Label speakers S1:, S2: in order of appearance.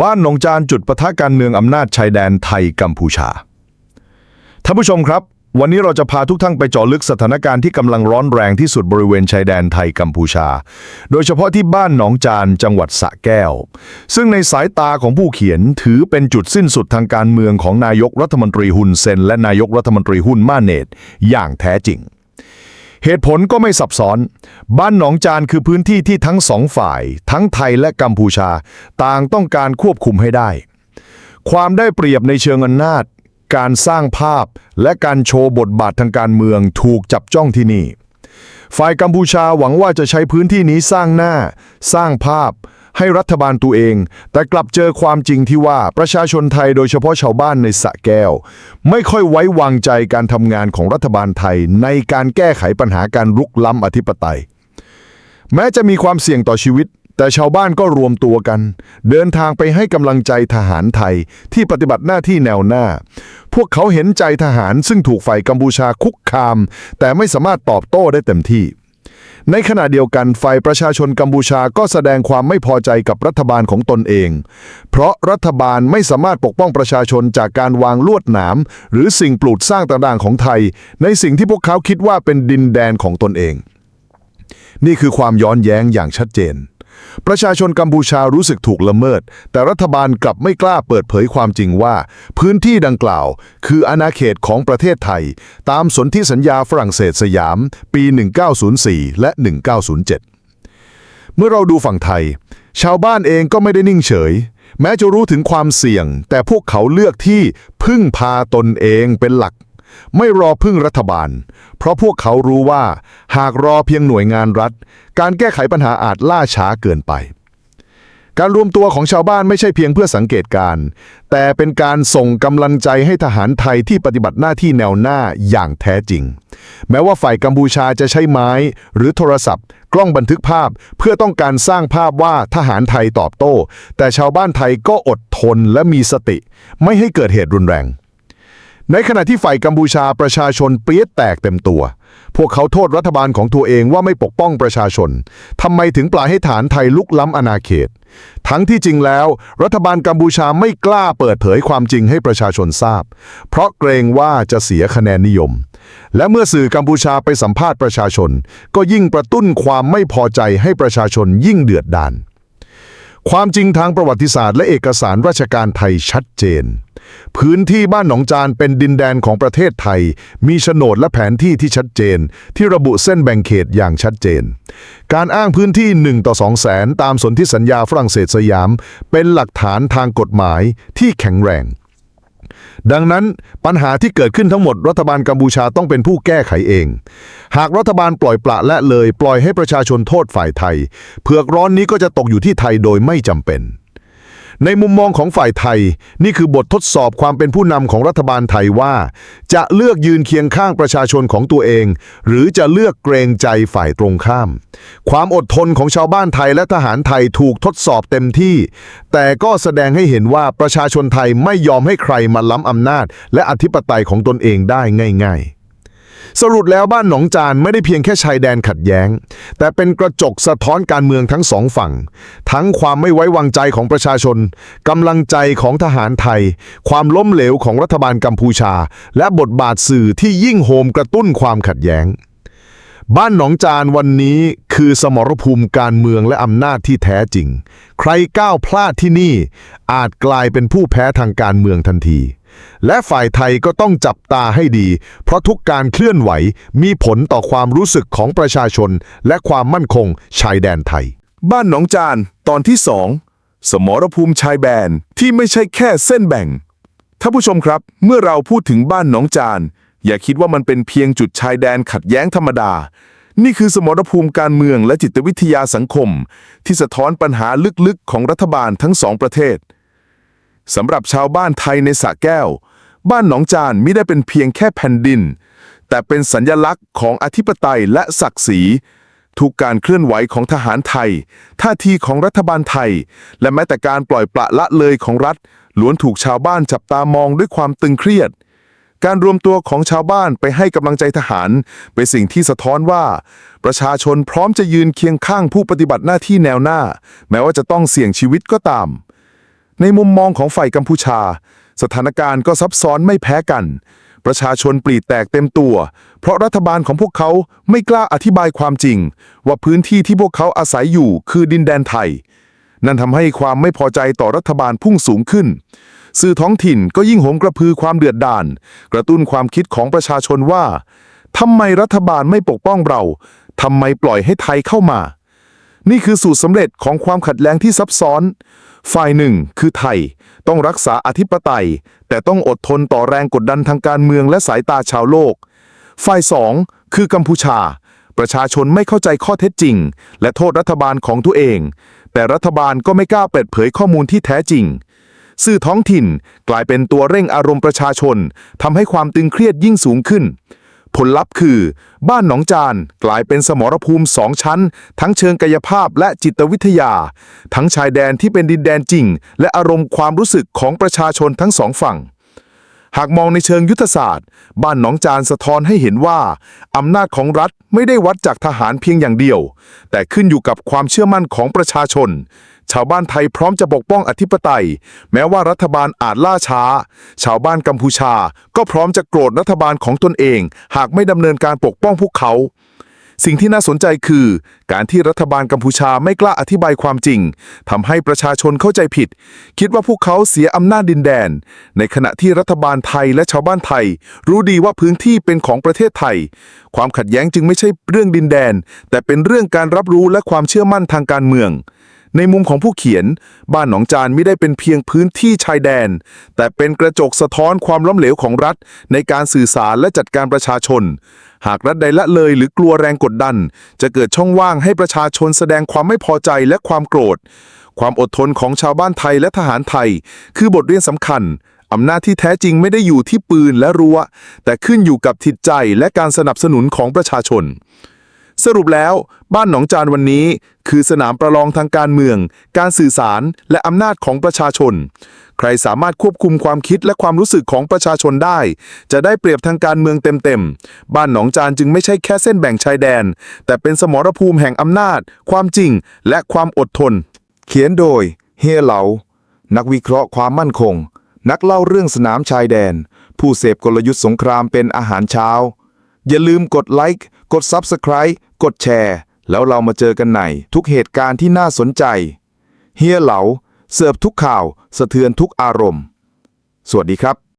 S1: บ้านหนองจานจุดปะทะการเมืองอำนาจชายแดนไทยกัมพูชา ท่านผู้ชมครับ วันนี้เราจะพาทุกท่านไปเจาะลึกสถานการณ์ที่กำลังร้อนแรงที่สุดบริเวณชายแดนไทยกัมพูชา โดยเฉพาะที่บ้านหนองจานจังหวัดสะแก้ว ซึ่งในสายตาของผู้เขียนถือเป็นจุดสิ้นสุดทางการเมืองของนายกรัฐมนตรีฮุนเซนและนายกรัฐมนตรีฮุนมาเนตอย่างแท้จริง เหตุผลก็ไม่ซับซ้อน บ้านหนองจานคือพื้นที่ที่ทั้งสองฝ่าย ทั้งไทยและกัมพูชา ต่างต้องการควบคุมให้ได้ ความได้เปรียบในเชิงอำนาจ การสร้างภาพและการโชว์บทบาททางการเมืองถูกจับจ้องที่นี่ ฝ่ายกัมพูชาหวังว่าจะใช้พื้นที่นี้สร้างหน้า สร้างภาพ ให้รัฐบาลตัวเอง แต่กลับเจอความจริงที่ว่าประชาชนไทยโดยเฉพาะชาวบ้านในสะแก้ว ไม่ค่อยไว้วางใจการทำงานของรัฐบาลไทย ในการแก้ไขปัญหาการรุกล้ำอธิปไตย แม้จะมีความเสี่ยงต่อชีวิต แต่ชาวบ้านก็รวมตัวกัน เดินทางไปให้กำลังใจทหารไทยที่ปฏิบัติหน้าที่แนวหน้า พวกเขาเห็นใจทหารซึ่งถูกฝ่ายกัมพูชาคุกคาม แต่ไม่สามารถตอบโต้ได้เต็มที่ ในขณะเดียวกันฝ่ายประชาชนกัมพูชาก็แสดงความไม่พอใจกับรัฐบาลของตนเอง เพราะรัฐบาลไม่สามารถปกป้องประชาชนจากการวางลวดหนาม หรือสิ่งปลูดสร้างต่างๆของไทย ในสิ่งที่พวกเขาคิดว่าเป็นดินแดนของตนเอง นี่คือความย้อนแย้งอย่างชัดเจน ประชาชนกัมพูชารู้สึกถูกละเมิด แต่รัฐบาลกลับไม่กล้าเปิดเผยความจริงว่า พื้นที่ดังกล่าว คืออาณาเขตของประเทศไทย ตามสนธิสัญญาฝรั่งเศสสยาม ปี 1904 และ 1907 เมื่อเราดูฝั่งไทย ชาวบ้านเองก็ไม่ได้นิ่งเฉย แม้จะรู้ถึงความเสี่ยง แต่พวกเขาเลือกที่พึ่งพาตนเองเป็นหลัก ไม่รอพึ่งรัฐบาล เพราะพวกเขารู้ว่าหากรอเพียงหน่วยงานรัฐ การแก้ไขปัญหาอาจล่าช้าเกินไป การรวมตัวของชาวบ้านไม่ใช่เพียงเพื่อสังเกตการ แต่เป็นการส่งกำลังใจให้ทหารไทยที่ปฏิบัติหน้าที่แนวหน้าอย่างแท้จริง แม้ว่าฝ่ายกัมพูชาจะใช้ไม้ หรือโทรศัพท์ กล้องบันทึกภาพ เพื่อต้องการสร้างภาพว่าทหารไทยตอบโต้ แต่ชาวบ้านไทยก็อดทนและมีสติ ไม่ให้เกิดเหตุรุนแรง ในขณะที่ฝ่ายกัมพูชาประชาชนเปรี้ยแตกเต็มตัว พวกเขาโทษรัฐบาลของตัวเองว่าไม่ปกป้องประชาชน ทำไมถึงปล่อยให้ฐานไทยลุกล้ำอาณาเขต ทั้งที่จริงแล้ว รัฐบาลกัมพูชาไม่กล้าเปิดเผยความจริงให้ประชาชนทราบ เพราะเกรงว่าจะเสียคะแนนนิยม และเมื่อสื่อกัมพูชาไปสัมภาษณ์ประชาชน ก็ยิ่งกระตุ้นความไม่พอใจให้ประชาชนยิ่งเดือดดาล ความจริงทางประวัติศาสตร์และเอกสารราชการไทยชัดเจน พื้นที่บ้านหนองจานเป็นดินแดนของประเทศไทย มีโฉนดและแผนที่ที่ชัดเจน ที่ระบุเส้นแบ่งเขตอย่างชัดเจน การอ้างพื้นที่ 1 ต่อ 2 แสนตามสนธิสัญญาฝรั่งเศสสยาม เป็นหลักฐานทางกฎหมายที่แข็งแรง ดังนั้นปัญหาที่เกิดขึ้นทั้งหมดรัฐบาลกัมพูชาต้องเป็นผู้แก้ไขเอง หากรัฐบาลปล่อยปละละเลย ปล่อยให้ประชาชนโทษฝ่ายไทย เผือกร้อนนี้ก็จะตกอยู่ที่ไทยโดยไม่จำเป็น ในมุมมองของฝ่ายไทย นี่คือบททดสอบความเป็นผู้นำของรัฐบาลไทยว่า จะเลือกยืนเคียงข้างประชาชนของตัวเอง หรือจะเลือกเกรงใจฝ่ายตรงข้าม ความอดทนของชาวบ้านไทยและทหารไทยถูกทดสอบเต็มที่ แต่ก็แสดงให้เห็นว่าประชาชนไทยไม่ยอมให้ใครมาล้ำอำนาจ และอธิปไตยของตนเองได้ง่าย ๆ สรุปแล้วบ้านหนองจานไม่ได้เพียงแค่ชายแดนขัดแย้ง แต่เป็นกระจกสะท้อนการเมืองทั้งสองฝั่ง ทั้งความไม่ไว้วางใจของประชาชนกำลังใจของทหารไทย ความล้มเหลวของรัฐบาลกัมพูชา และบทบาทสื่อที่ยิ่งโหมกระตุ้นความขัดแย้ง บ้านหนองจานวันนี้คือสมรภูมิการเมืองและอำนาจที่แท้จริง ใครก้าวพลาดที่นี่ อาจกลายเป็นผู้แพ้ทางการเมืองทันที และฝ่ายไทยก็ต้องจับตาให้ดี เพราะทุกการเคลื่อนไหวมีผลต่อความรู้สึกของประชาชน และความมั่นคงชายแดนไทย
S2: บ้านหนองจานตอนที่2สมรภูมิชายแดนที่ไม่ใช่แค่เส้นแบ่งท่านผู้ชมครับ เมื่อเราพูดถึงบ้านหนองจาน อย่าคิดว่ามันเป็นเพียงจุดชายแดนขัดแย้งธรรมดา นี่คือสมรภูมิการเมืองและจิตวิทยาสังคม ที่สะท้อนปัญหาลึกๆ ของรัฐบาลทั้งสองประเทศสำหรับชาวบ้านไทยในสระแก้ว บ้านหนองจานไม่ได้เป็นเพียงแค่แผ่นดิน แต่เป็นสัญญลักษณ์ของอธิปไตยและศักดิ์ศรีทุกการเคลื่อนไหวของทหารไทย ท่าทีของรัฐบาลไทย และแม้แต่การปล่อยปละละเลยของรัฐล้วนถูกชาวบ้านจับตามองด้วยความตึงเครียด การรวมตัวของชาวบ้านไปให้กำลังใจทหาร เป็นสิ่งที่สะท้อนว่า ประชาชนพร้อมจะยืนเคียงข้างผู้ปฏิบัติหน้าที่แนวหน้า แม้ว่าจะต้องเสี่ยงชีวิตก็ตาม ในมุมมองของฝ่ายกัมพูชา สถานการณ์ก็ซับซ้อนไม่แพ้กัน ประชาชนปลีแตกเต็มตัว เพราะรัฐบาลของพวกเขาไม่กล้าอธิบายความจริง ว่าพื้นที่ที่พวกเขาอาศัยอยู่คือดินแดนไทย นั่นทำให้ความไม่พอใจต่อรัฐบาลพุ่งสูงขึ้น สื่อท้องถิ่นก็ยิ่งโหมกระพือความเดือดดาลกระตุ้นความคิดของประชาชนว่าทำไมรัฐบาลไม่ปกป้องเราทำไมปล่อยให้ไทยเข้ามา นี่คือสูตรสำเร็จของความขัดแย้งที่ซับซ้อน ฝ่ายหนึ่งคือไทยต้องรักษาอธิปไตย แต่ต้องอดทนต่อแรงกดดันทางการเมืองและสายตาชาวโลก ฝ่ายสองคือกัมพูชา ประชาชนไม่เข้าใจข้อเท็จจริง และโทษรัฐบาลของตัวเอง แต่รัฐบาลก็ไม่กล้าเปิดเผยข้อมูลที่แท้จริง สื่อท้องถิ่น กลายเป็นตัวเร่งอารมณ์ประชาชนทำให้ความตึงเครียดยิ่งสูงขึ้น ผลลัพธ์คือ บ้านหนองจานกลายเป็นสมรภูมิสองชั้น ทั้งเชิงกายภาพและจิตวิทยา ทั้งชายแดนที่เป็นดินแดนจริง และอารมณ์ความรู้สึกของประชาชนทั้งสองฝั่งหากมองในเชิงยุทธศาสตร์ บ้านหนองจานสะท้อนให้เห็นว่า อำนาจของรัฐไม่ได้วัดจากทหารเพียงอย่างเดียว แต่ขึ้นอยู่กับความเชื่อมั่นของประชาชน ชาวบ้านไทยพร้อมจะปกป้องอธิปไตย แม้ว่ารัฐบาลอาจล่าช้า ชาวบ้านกัมพูชาก็พร้อมจะโกรธรัฐบาลของตนเอง หากไม่ดำเนินการปกป้องพวกเขา สิ่งที่น่าสนใจคือ การที่รัฐบาลกัมพูชาไม่กล้าอธิบายความจริงทำให้ประชาชนเข้าใจผิด คิดว่าพวกเขาเสียอำนาจดินแดน ในขณะที่รัฐบาลไทยและชาวบ้านไทย รู้ดีว่าพื้นที่เป็นของประเทศไทย ความขัดแย้งจึงไม่ใช่เรื่องดินแดน แต่เป็นเรื่องการรับรู้และความเชื่อมั่นทางการเมือง ในมุมของผู้เขียน บ้านหนองจานไม่ได้เป็นเพียงพื้นที่ชายแดน แต่เป็นกระจกสะท้อนความล้มเหลวของรัฐ ในการสื่อสารและจัดการประชาชน หากรัฐใดละเลยหรือกลัวแรงกดดัน จะเกิดช่องว่างให้ประชาชนแสดงความไม่พอใจและความโกรธ ความอดทนของชาวบ้านไทยและทหารไทย คือบทเรียนสำคัญอำนาจที่แท้จริงไม่ได้อยู่ที่ปืนและรั้วแต่ขึ้นอยู่กับจิตใจและการสนับสนุนของประชาชน สรุปแล้วบ้านหนองจานวันนี้คือสนามประลองทางการเมือง การสื่อสารและอำนาจของประชาชน ใครสามารถควบคุมความคิดและความรู้สึกของประชาชนได้ จะได้เปรียบทางการเมืองเต็มๆ บ้านหนองจานจึงไม่ใช่แค่เส้นแบ่งชายแดน แต่เป็นสมรภูมิแห่งอำนาจ ความจริง และความอดทน
S3: เขียนโดย เฮียเหลา นักวิเคราะห์ความมั่นคง นักเล่าเรื่องสนามชายแดน ผู้เสพกลยุทธ์สงครามเป็นอาหารเช้า อย่าลืมกดไลค์กด Subscribe กดแชร์ แล้วเรามาเจอกันในทุกเหตุการณ์ที่น่าสนใจ เฮียเหลา เสิร์ฟทุกข่าว สะเทือนทุกอารมณ์ สวัสดีครับ